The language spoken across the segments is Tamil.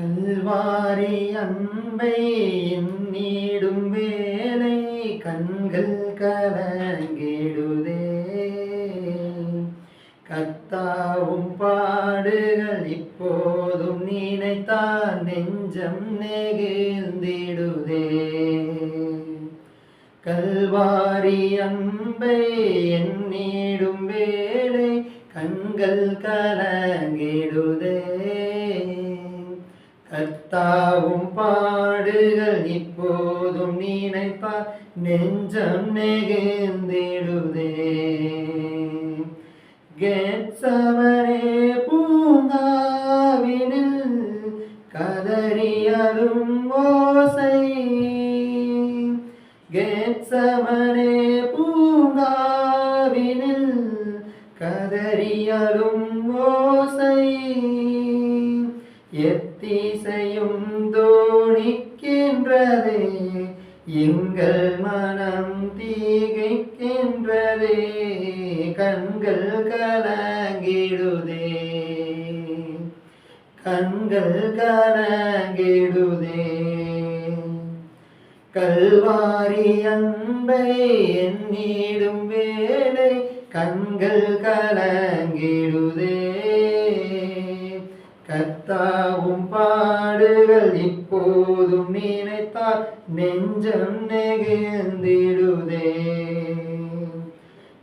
கல்வாரி அன்பை நீடும் வேலை கண்கள் கலங்கிடுதே. கத்தாவும் பாடுகள் இப்போதும் நினைத்தான் நெஞ்சம் நெகிழ்ந்திடுதே. கல்வாரி அன்பை எண்ணிடும் வேலை கண்கள் கலங்கிடுதே. கர்த்தாவும் பாடுகள் இப்போதும் நினைப்பார் நெஞ்சம் நெகிழ்ந்திடுதே. கெட்சமரே பூங்காவினில் கதறியலும் ஓசை. கெட்சமரே பூங்காவினில் கதறியலும் ஓசை. எத் திசையும் தோணிக்கின்றதே. எங்கள் மனம் தீகைக்கின்றதே. கண்கள் கலங்கிடுதே. கண்கள் கலங்கிடுதே. கல்வாரி அன்பை எண்ணிடும் வேலை கண்கள் கலங்கிடுதே. கத்தாவும் பாடுகள் இப்போதும் நினைத்தால் நெஞ்சம் நெகிழ்ந்திடுதே.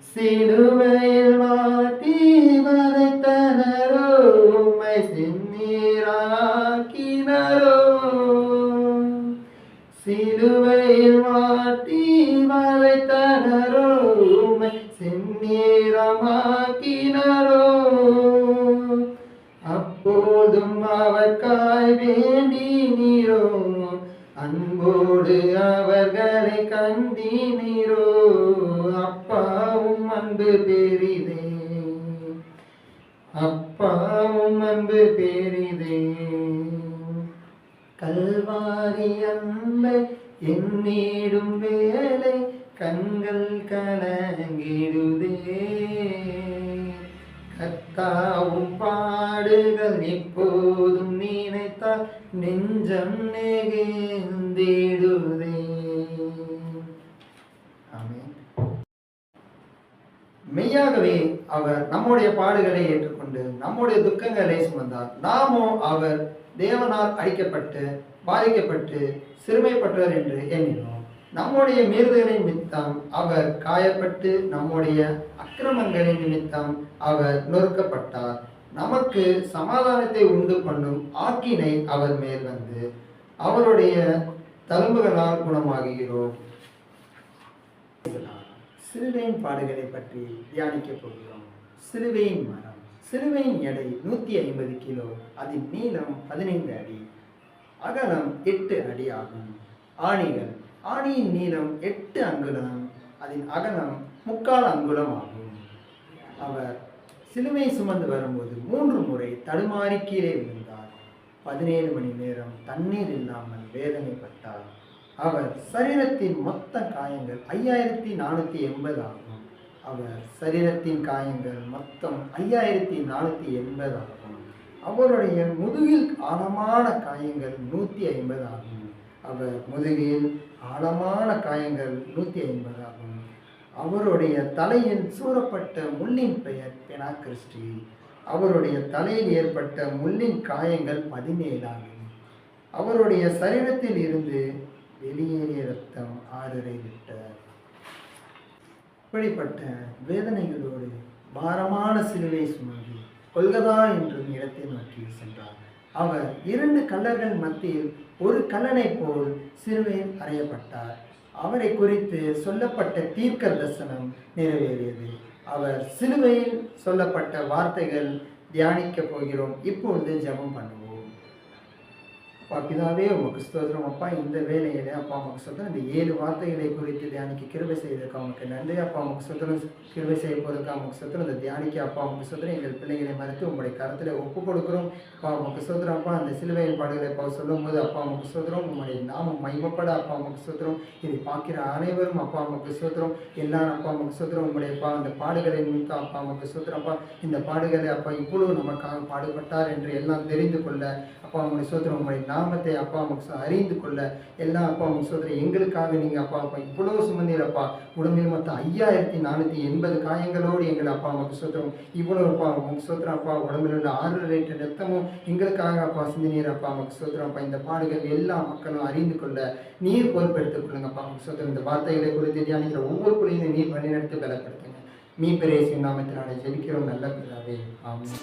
சிலுவையில் மாட்டி வதைத்தனரோ உம்மை செந்நீராக்கினரோ. சிலுவையில் மாட்டி வதைத்தனரோ உம்மை செந்நீரமாக்கினரோ அப்போதும் அவர்காய் வேண்டி நீரோ அன்போடு அவர்களை கண்டினீரோ? அப்பாவும் அன்பு பெரிதே. அப்பாவும் அன்பு பெரிதே. கல்வாரி அன்பை என்னிடும் வேலை கண்கள் கலங்கிடுதே. கத்தா மெய்யாகவே அவர் நம்முடைய பாடுகளை ஏற்றுக்கொண்டு நம்முடைய துக்கங்களை சுமந்தார். நாமோ அவர் தேவனால் அடிக்கப்பட்டு பாதிக்கப்பட்டு சிறுமைப்பட்டவர் என்று எண்ணினோம். நம்முடைய மீறுதலின் நிமித்தம் அவர் காயப்பட்டு நம்முடைய அக்கிரமங்களின் நிமித்தம் அவர் நொறுக்கப்பட்டார். நமக்கு சமாதானத்தை உண்டு பண்ணும் ஆக்கினை அவர் மேல் வந்து அவருடைய தழும்புகளால் குணமாகுகிறோம். சிலுவையின் பாடுகளை பற்றி தியானிக்க போகிறோம். சிலுவையின் மரம் சிலுவையின் எடை நூற்றி ஐம்பது கிலோ. அதன் நீளம் பதினைந்து அடி. அகலம் எட்டு அடி ஆகும். ஆணிகள் ஆணியின் நீளம் எட்டு அங்குலம். அதன் அகலம் முக்கால் அங்குலம் ஆகும். அவர் சிலுவை சுமந்து வரும்போது மூன்று முறை தடுமாறி கீழே விழுந்தார். பதினேழு மணி நேரம் தண்ணீர் இல்லாமல் வேதனைப்பட்டார். அவர் சரீரத்தின் மொத்த காயங்கள் ஐயாயிரத்தி நானூற்றி எண்பது ஆகும். அவர் சரீரத்தின் காயங்கள் மொத்தம் ஐயாயிரத்தி நானூற்றி எண்பது ஆகும். அவருடைய முதுகில் ஆழமான காயங்கள் நூற்றி ஐம்பது ஆகும். அவர் முதுகில் ஆழமான காயங்கள் நூற்றி ஐம்பது ஆகும். அவருடைய தலையில் சூறப்பட்ட முள்ளின் பெயர் பெனாகிறிஸ்டி அவருடைய தலையில் ஏற்பட்ட முள்ளின் காயங்கள் பதினேழாகும் அவருடைய சரீரத்தில் இருந்து வெளியேறிய ரத்தம் ஆறரை லிட்டர். இப்படிப்பட்ட வேதனைகளோடு பாரமான சிலுவை சுமந்து கொல்கதா என்றும் இடத்தை நோக்கி சென்றார். அவர் இரண்டு கல்லர்கள் மத்தியில் ஒரு கல்லனை போல் சிறுவையில் அறையப்பட்டார். அவரை குறித்து சொல்லப்பட்ட தீர்க்க தரிசனம் நிறைவேறியது. அவர் சிலுவையில் சொல்லப்பட்ட வார்த்தைகள் தியானிக்க போகிறோம். இப்பொழுது ஜெபம் பண்ணுவோம். பிதாவே உமக்கு ஸ்தோத்திரம் அப்பா இந்த வேலையில அப்பா உமக்கு ஸ்தோத்திரம் இந்த ஏழு வார்த்தைகளை குறித்து தியானிக்க கிருபை செய்வதற்கு அவனுக்கு நன்றி அப்பா உமக்கு ஸ்தோத்திரம் கிருபை செய்ய போவதற்கு அவங்களுக்கு ஸ்தோத்திரம் இந்த தியானிக்க அப்பா உமக்கு ஸ்தோத்திரம் எங்கள் பிள்ளைகளை மறைத்து உங்களுடைய கருத்தில் ஒப்பு கொடுக்குறோம் அப்பா உமக்கு ஸ்தோத்திரம் அப்பா அந்த சிலுவையின் பாடுகளை அப்பா சொல்லும் போது அப்பா உமக்கு ஸ்தோத்திரம் உங்களுடைய நாமம் மைமப்பட அப்பா உமக்கு ஸ்தோத்திரம் இதை பார்க்கிற அனைவரும் அப்பா உமக்கு ஸ்தோத்திரம் எல்லாரும் அப்பா உமக்கு ஸ்தோத்திரம் உங்களுடைய அப்பா அந்த பாடுகளை நிமித்தம் அப்பா உமக்கு ஸ்தோத்திரம் அப்பா இந்த பாடுகளை அப்பா இவ்வளவு நமக்காக பாடுபட்டார் என்று எல்லாம் தெரிந்து கொள்ள அப்பா உங்களுடைய சோதரம் உங்களுடைய நாமத்தை அப்பா உமக்கு அறிந்து கொள்ள எல்லாம் அப்பா உங்க எங்களுக்காக நீங்கள் அப்பா அப்பா இவ்வளவு சுமந்தீரப்பா உடம்பில் மொத்தம் ஐயாயிரத்தி நானூற்றி எண்பது காயங்களோடு எங்கள் அப்பா உமக்கு இவ்வளோ இவ்வளவு அப்பா உமக்கு அப்பா உடம்பில் உள்ள ஆறு லிட்டர் ரத்தமும் எங்களுக்காக அப்பா சிந்தினீர் அப்பா உமக்கு அப்பா இந்த பாடுகள் எல்லா மக்களும் அறிந்து கொள்ள நீர் பொறுப்பெடுத்துக் கொள்ளுங்கப்பா உமக்கு இந்த வார்த்தைகளை குறித்து தியானிக்கிற ஒவ்வொரு பிள்ளையும் நீர் வழிநடத்தி பலப்படுத்துங்க. மீ பெரிய நாமத்தினாலே ஜெபிக்கிறோம். நல்ல பிள்ளாவே ஆமாம்